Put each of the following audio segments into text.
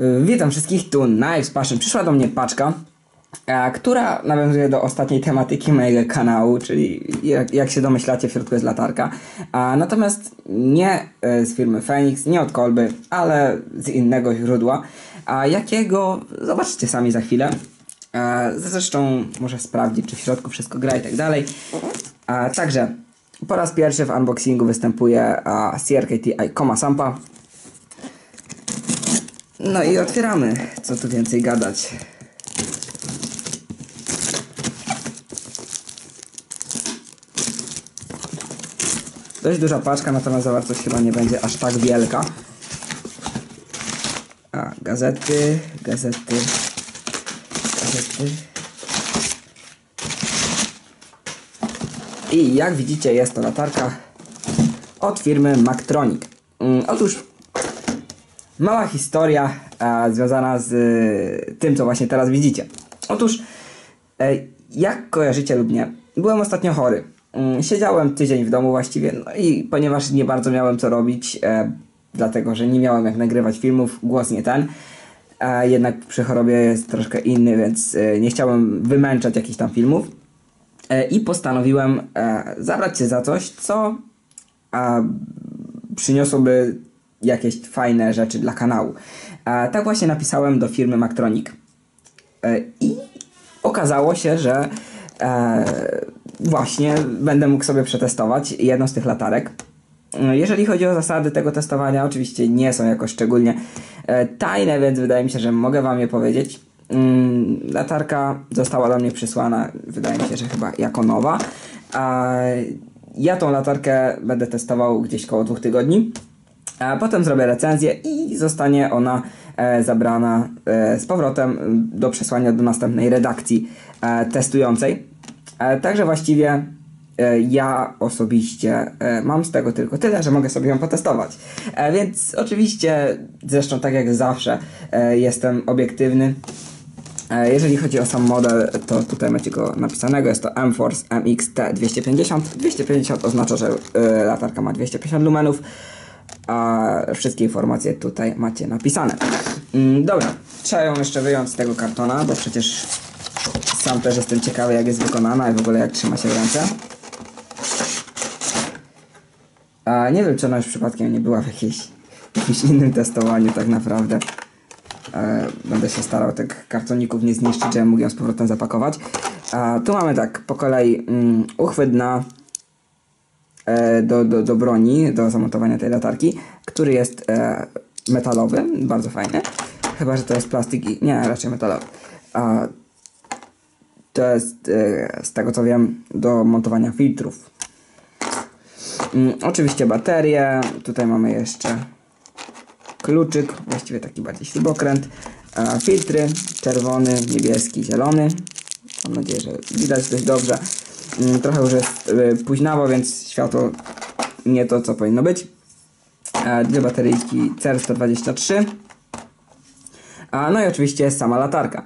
Y, Witam wszystkich, tu Knives Passion. Przyszła do mnie paczka, e, która nawiązuje do ostatniej tematyki mojego kanału, czyli jak, jak się domyślacie, w środku jest latarka. A, natomiast nie e, z firmy Phoenix, nie od kolby, ale z innego źródła. A jakiego zobaczycie sami za chwilę. E, Zresztą muszę sprawdzić, czy w środku wszystko gra i tak dalej. A, Także po raz pierwszy w unboxingu występuje a, CRKT Icoma Sampa. No i otwieramy. Co tu więcej gadać? Dość duża paczka, natomiast zawartość chyba nie będzie aż tak wielka. A, gazety, gazety, gazety. I jak widzicie jest to latarka od firmy Mactronic. Mm, otóż Mała historia e, związana z e, tym, co właśnie teraz widzicie. Otóż, e, jak kojarzycie lub nie, byłem ostatnio chory. Mm, Siedziałem tydzień w domu właściwie, no i ponieważ nie bardzo miałem co robić, e, dlatego że nie miałem jak nagrywać filmów, głos nie ten, e, jednak przy chorobie jest troszkę inny, więc e, nie chciałem wymęczać jakichś tam filmów. I postanowiłem zabrać się za coś, co a, przyniosłoby jakieś fajne rzeczy dla kanału. Tak właśnie napisałem do firmy Mactronic. E, I okazało się, że e, właśnie będę mógł sobie przetestować jedną z tych latarek. E, Jeżeli chodzi o zasady tego testowania, oczywiście nie są jakoś szczególnie tajne, więc wydaje mi się, że mogę Wam je powiedzieć. Mm, Latarka została do mnie przysłana, wydaje mi się, że chyba jako nowa. Ja tą latarkę będę testował gdzieś koło dwóch tygodni. A potem zrobię recenzję i zostanie ona e, zabrana e, z powrotem do przesłania do następnej redakcji e, testującej. Także właściwie ja osobiście mam z tego tylko tyle, że mogę sobie ją potestować. Więc oczywiście, zresztą tak jak zawsze, jestem obiektywny. Jeżeli chodzi o sam model, to tutaj macie go napisanego. Jest to M-Force MX-T250. 250 oznacza, że latarka ma 250 lumenów, a wszystkie informacje tutaj macie napisane. Mm, dobra, trzeba ją jeszcze wyjąć z tego kartona, bo przecież sam też jestem ciekawy, jak jest wykonana i w ogóle jak trzyma się w ręce. A nie wiem, czy ona już przypadkiem nie była w jakiejś, jakimś innym testowaniu tak naprawdę. E, będę się starał tych kartoników nie zniszczyć, żebym mógł ją z powrotem zapakować. A tu mamy tak, po kolei mm, uchwyt na do, do, do broni, do zamontowania tej latarki, który jest e, metalowy, bardzo fajny. Chyba, że to jest plastik i... Nie, raczej metalowy. A, to jest, e, z tego co wiem, do montowania filtrów. Mm, oczywiście baterie. Tutaj mamy jeszcze kluczyk, właściwie taki bardziej śrubokręt. E, filtry, czerwony, niebieski, zielony. Mam nadzieję, że widać dość dobrze. Mm, Trochę już jest e, późnawo, więc światło nie to, co powinno być. E, Dwie bateryjki CR123. A, No i oczywiście sama latarka.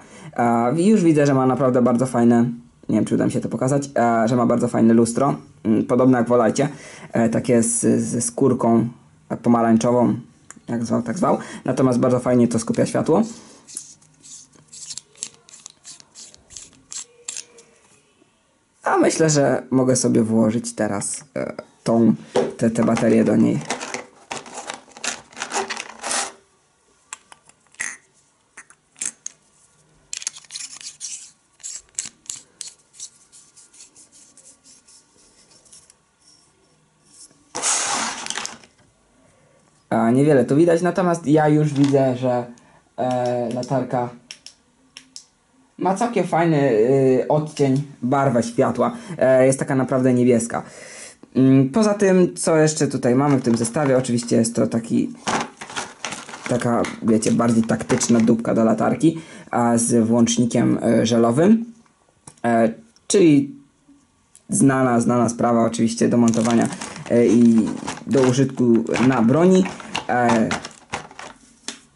Już widzę, że ma naprawdę bardzo fajne, nie wiem czy uda mi się to pokazać, że ma bardzo fajne lustro, mm, podobne jak wolajcie, e, takie z, ze skórką pomarańczową, jak zwał, tak zwał. Natomiast bardzo fajnie to skupia światło. A myślę, że mogę sobie włożyć teraz e, tą, te, te baterie do niej. A, niewiele tu widać, natomiast ja już widzę, że e, latarka ma całkiem fajny y, odcień, barwę światła. E, jest taka naprawdę niebieska. Mm, Poza tym, co jeszcze tutaj mamy w tym zestawie, oczywiście jest to taki taka, wiecie, bardziej taktyczna dupka do latarki, a z włącznikiem e, żelowym, e, czyli znana, znana sprawa oczywiście do montowania i do użytku na broni.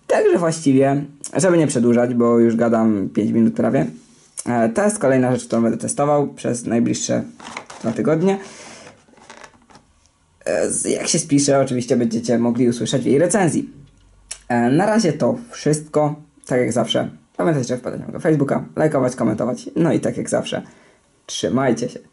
Także właściwie, żeby nie przedłużać, bo już gadam 5 minut prawie, e, to jest kolejna rzecz, którą będę testował przez najbliższe dwa tygodnie. E, Jak się spisze, oczywiście będziecie mogli usłyszeć jej recenzji. E, na razie to wszystko. Tak jak zawsze. Pamiętajcie, wpadać na mojego Facebooka, lajkować, komentować. No i tak jak zawsze. Trzymajcie się.